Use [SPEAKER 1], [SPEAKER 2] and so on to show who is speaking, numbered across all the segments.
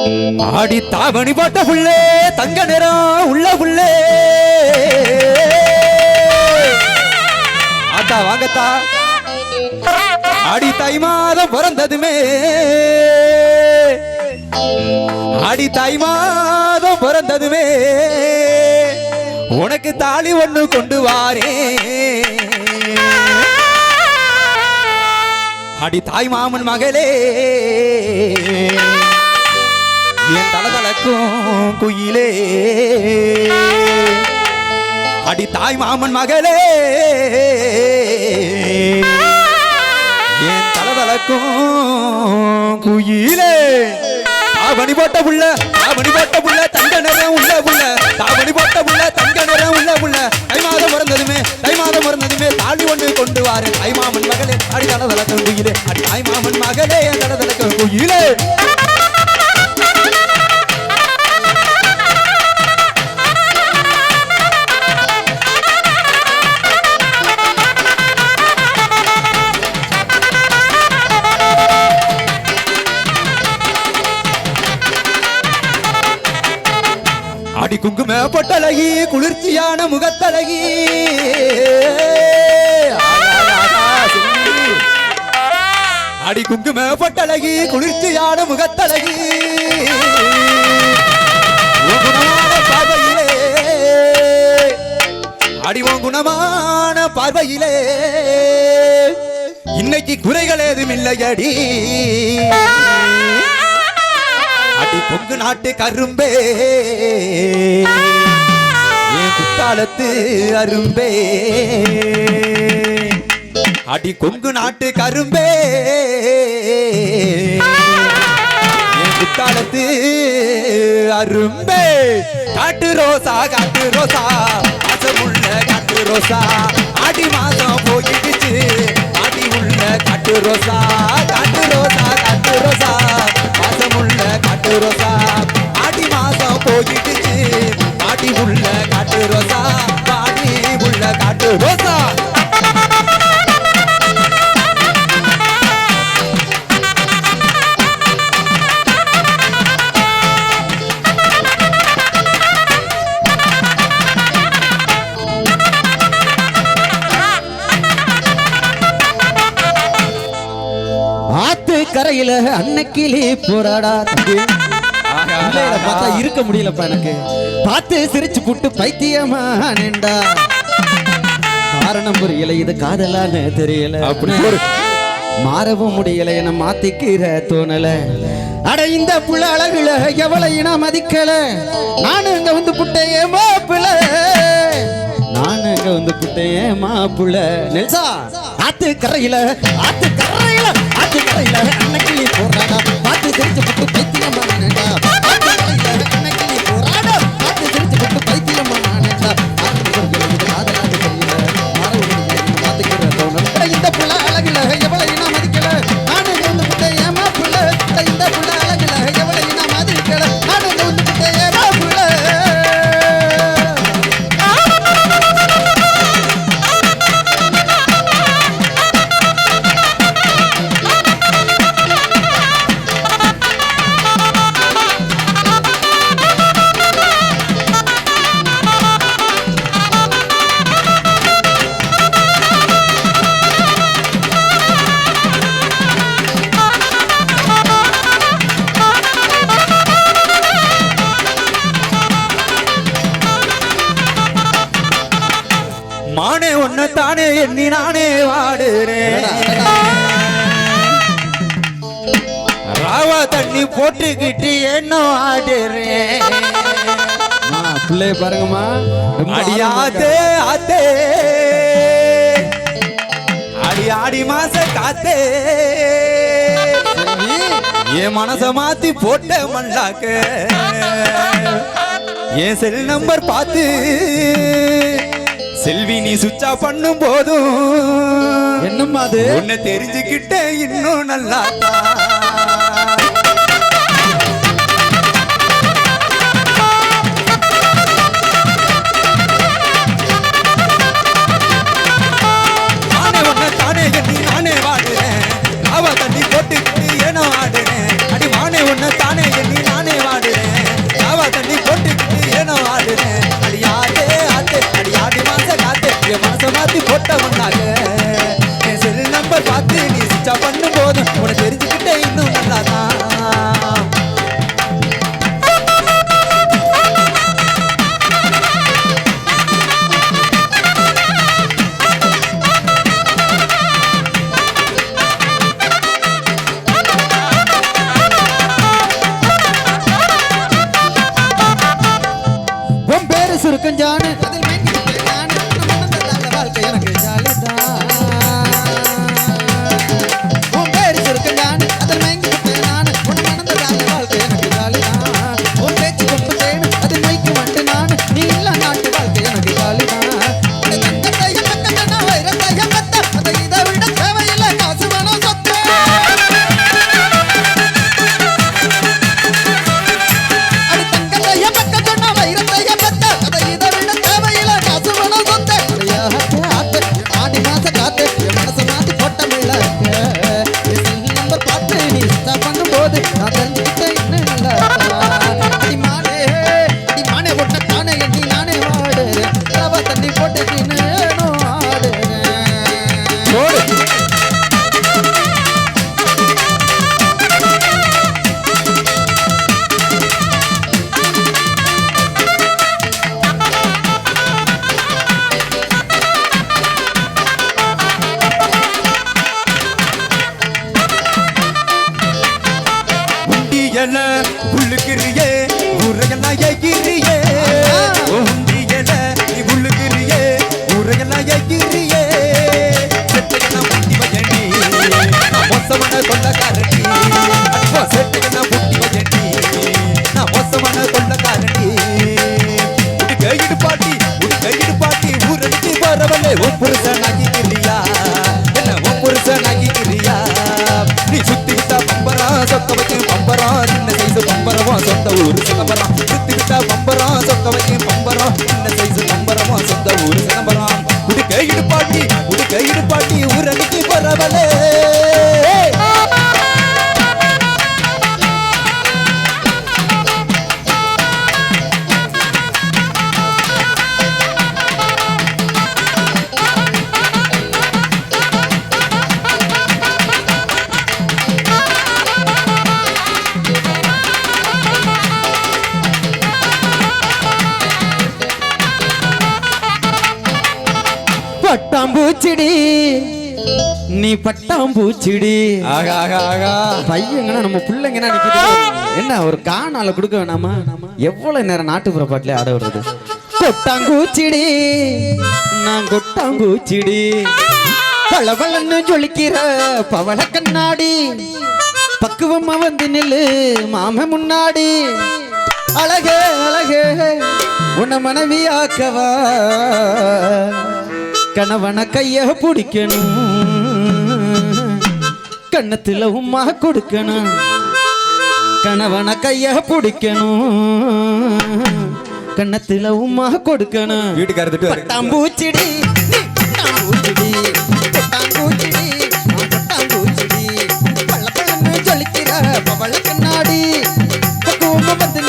[SPEAKER 1] ஆடி தாவணி போட்ட புள்ளே தங்க நிறம் உள்ள புள்ளே. ஆத்தா வாங்கத்தா. ஆடி தாய் மாதம் பிறந்ததுமே. ஆடி தாய் மாதம் பிறந்ததுமே. உனக்கு தாலி ஒண்ணு கொண்டு வாரே. அடி தாய் மாமன் மகளே. என் தலதலக்கும் குயிலே. அடி தாய் மாமன் மகளே. என் தலதலக்கும் குயிலே. தாவணி போட்ட புள்ள தாவணி போட்ட புள்ள தங்க நிறம் உள்ள புள்ள. தாவணி போட்ட புள்ள தங்க நிறம் உள்ள புள்ள. தை மாதம் பிறந்ததுமே தை மாதம் பிறந்ததுமே தாலி ஒன்று கொண்டு வாரு. தாய் மாமன் மகளே அடி தலதலக்கும் குயிலே. அடி தாய் மாமன் மகளே என் தலதலக்கும் குயிலே. குளிர்ச்சியான முகத்தழகி. அடி குங்கும பொட்டழகி குளிர்ச்சியான முகத்தழகி. பார்வையிலே. குணமான பார்வையிலே. இன்னைக்கு குறைகள் ஏதும் இல்லையடி. அடி பொங்கு நாட்டு கரும்பே. என் அரும்பே. அடி கொங்கு நாட்டு கரும்பே. என் குத்தாலத்து அரும்பே. காட்டு ரோசா காட்டு ரோசா. அசமுள்ள காட்டு ரோசா. ஆடி மாதம் போயிடுச்சு. ஆடி உள்ள காட்டு ரோசா. ரோசா
[SPEAKER 2] ஆத்து கரையில அன்னைக்கிளி போராடா தம்பி. பார்த்தா இருக்க முடியலப்பா எனக்கு. பார்த்து சிரிச்சு புட்டு பைத்தியமா நின்றா. காரணம் புரியல இது காதலான்னு தெரியல.
[SPEAKER 1] அப்படி போடு.
[SPEAKER 2] மாறவும் முடியல என மாத்திக்கிற தோணல. அட இந்த புள்ள அழகுல எவ்வளவு நான் மதிக்கல? நானும் இங்க வந்து புட்டையே மாப்பிள்ள. நானும் இங்க வந்து புட்டையே மாப்பிள்ள. நெல்சா ஆத்து கரையில ஆத்து கரையில ஆத்து கரையில அன்னைக்கிளி போறாடா. பார்த்து சிரிச்சு புட்டு பைத்தியமா நின்றா ஆத்து கரையில அன்னைக்கிளி போறாடா. பார்த்து சிரிச்சு புட்டு தோணல
[SPEAKER 1] எண்ணி நானே வாடுறேன். ராவா தண்ணி போட்டுக்கிட்டு என்ன ஆடுறேன்.
[SPEAKER 2] பிள்ளைய பாருங்கம்மா.
[SPEAKER 1] அடியாத்தே ஆத்தே. அடி ஆடி மாச காத்தே. என் மனச மாத்தி போட்ட மல்லாக்க என் செல் நம்பர் பார்த்து. செல்வி நீ சுவிட்சா பண்ணும் போதும்
[SPEAKER 2] என்னம்மா அது?
[SPEAKER 1] உன்னை தெரிஞ்சுக்கிட்ட இன்னும் நல்லா
[SPEAKER 2] பேரு
[SPEAKER 1] கொள்ளக்காரண்டி அப்போ செட்டையெல்லாம் புட்டி வயண்டி நான் மோசமான கொள்ளக்காரண்டி உடி கையிடு பாட்டி உடி கையிடு பாட்டி ஊரடிக்கு வரவல்லே உன் புருஷனாகி கிரியா என்ன உன் புருஷனாகி கிரியா நீ சுத்தி விட்டா பம்பரம் சொக்க வச்சு பம்பரம் சின்ன சைஸ் பம்பரமும் சொந்த ஊர் சிதம்பரம் சுத்தி விட்டா பம்பரம் சொக்க வச்சு சின்ன சைஸ் சொந்த சிதம்பரம் கையிடு பாட்டி கையிடு பாட்டி வரவலே
[SPEAKER 2] பட்டாம்பூச்சிடி
[SPEAKER 1] ஆகா ஆகா ஆகா.
[SPEAKER 2] பையங்கன்னா நம்ம பிள்ளைங்கன்னா என்ன ஒரு காணால கொடுக்க வேணாமா? எவ்வளவு நேரம் நாட்டுப்புற பாட்டிலே ஆட விடுறது? கொட்டாங்கூச்சிடி. நான் கொட்டாங்கூச்சிடி. பளபளன்னு ஜொலிக்கிற பவள கண்ணாடி. பக்குவமா வந்து நில்லு மாம முன்னாடி. அழகே அழகே உன்னை மனைவியாக்கவா? கணவன கைய பிடிக்கணும். கண்ணத்துல உம்மா கொடுக்கணும். கணவன கைய பிடிக்கணும். கண்ணத்துல உம்மா கொடுக்கணும்.
[SPEAKER 1] வீட்டுக்காரர் திட்டு
[SPEAKER 2] பட்டாம்பூச்சிடி பட்டாம்பூச்சிடி பட்டாம்பூச்சிடி பட்டாம்பூச்சிடி பள்ள பள்ளன்னு ஜொலிக்கிற பவள கண்ணாடி. பக்குவமா வந்து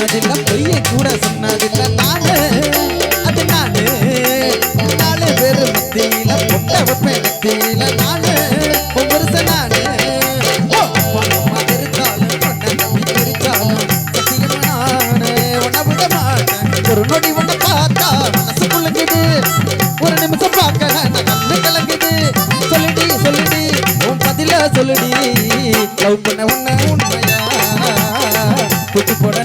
[SPEAKER 2] தண்டா பண்ணதில்ல பொய்யை கூட சொன்னதில்ல. நானு அது நானு நாலு பேரு மத்தியில பொட்ட வைப்பேன் மத்தியில நானு நானு ஒரு நொடி பார்த்தா மனசு குலுங்குது. ஒரு நிமிஷம் பார்க்க கண்ணு கலங்குது. சொல்லுடி சொல்லுடி உன் பதில சொல்லுடி. லவ் பண்ண உன்ன உண்மையா? குட்டி போட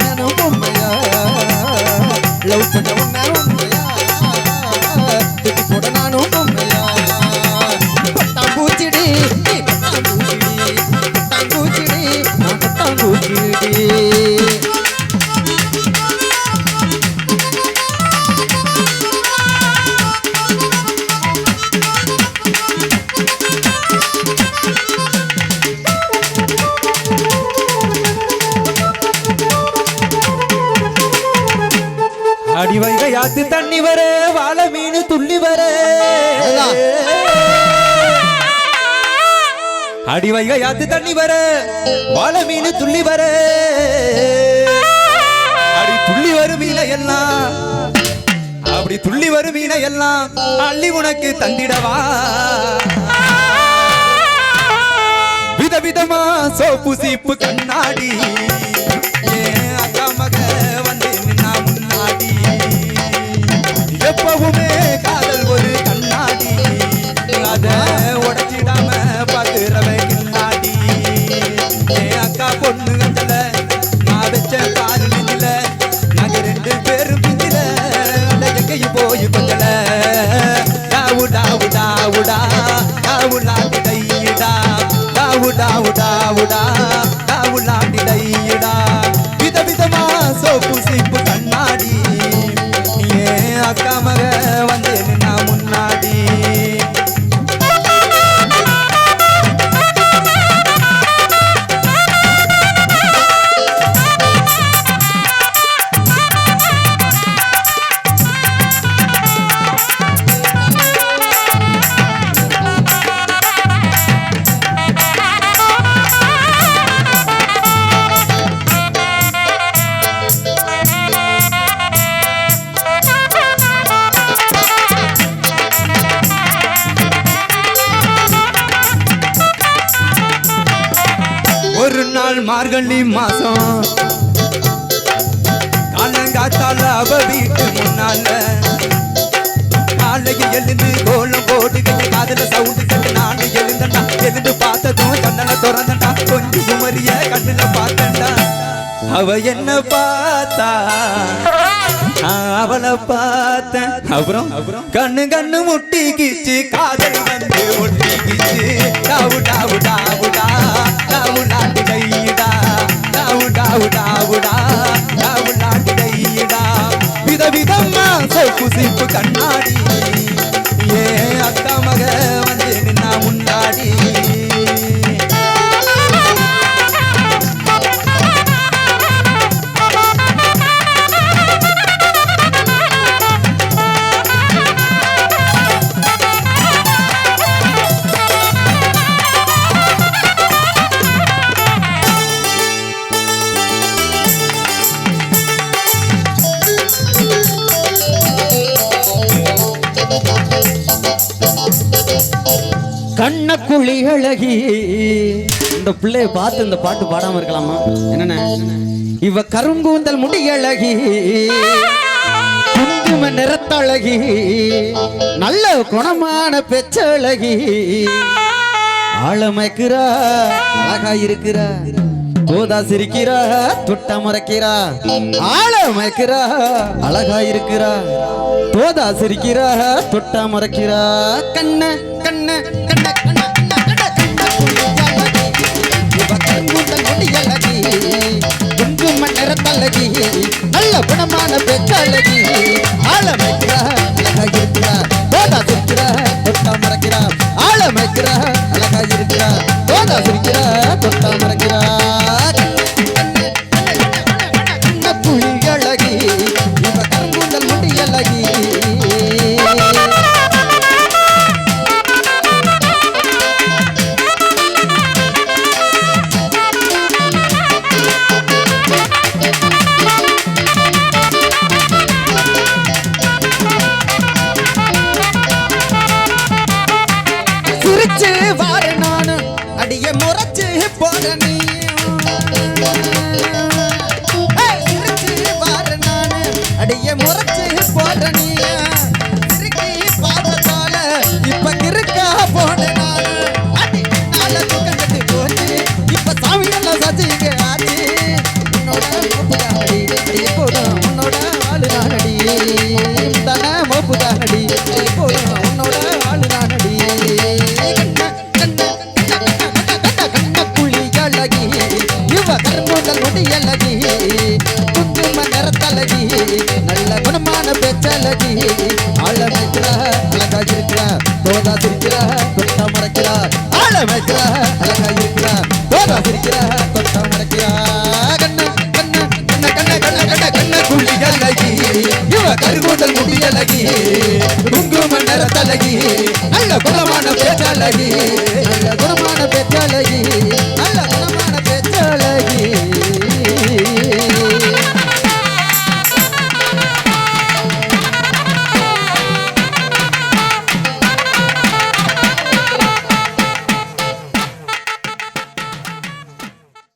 [SPEAKER 1] வைக யாத்து தண்ணி வர வாழை மீன் துள்ளி வர.
[SPEAKER 2] அதுதான்.
[SPEAKER 1] அடி வைக யாத்து தண்ணி வர வாழை மீன் துள்ளி வர. அடி துள்ளி வரும் மீன எல்லாம் அப்படி துள்ளி வரும் மீன எல்லாம் அள்ளி உனக்கு தந்திடவா? விதவிதமா சோப்பு சீப்பு கண்ணாடி. டாவு டாவு மார்கழி மாசம் காலங்காத்தால அவ வீட்டு முன்னால காலைக்கு எழுந்து கோலம் போட்டு காதல சவுண்டு கட்டு நானு எழுந்தண்டா எழுந்து பார்த்ததும் கண்ணனை திறந்தண்டா கொஞ்சம் குமரிய கண்ணுல பார்த்தண்டா அவ என்ன பார்த்தா அவளை பார்த்தேன் அப்புறம் அப்புறம் கண்ணு கண்ணு முட்டிக்கிச்சு காதல் வந்து ஒட்டிக்கிச்சு டாவு டாவு டாவுடா டாவு நாட்டு கையிடா டாவு டாவு டாவுடா டாவு கையிடா விதவிதமா சோப்பு சீப்பு கண்ணாடி.
[SPEAKER 2] அழகி. இந்த பிள்ளைய பார்த்து இந்த பாட்டு பாடாம இருக்கலாமா? என்னென்ன இவ கருங்கூந்தல் முடி அழகி குங்கும நிறத்தழகி நல்ல குணமான பெச்சழகி ஆழமைக்கிறா அழகா இருக்கிறா. கோதா சிரிக்கிறா துட்ட மறைக்கிறா. ஆழமைக்கிறா அழகா இருக்கிறா. தோதா சிரிக்கிறா தொட்டா மறைக்கிறா. கண்ண கண்ண கண்ண கண்ண. அழகி ஆழமைக்கிறா
[SPEAKER 1] கருகூட்டல் முடியலகி குங்கும நிறத்தலகி நல்ல குலமான பேச்சலகி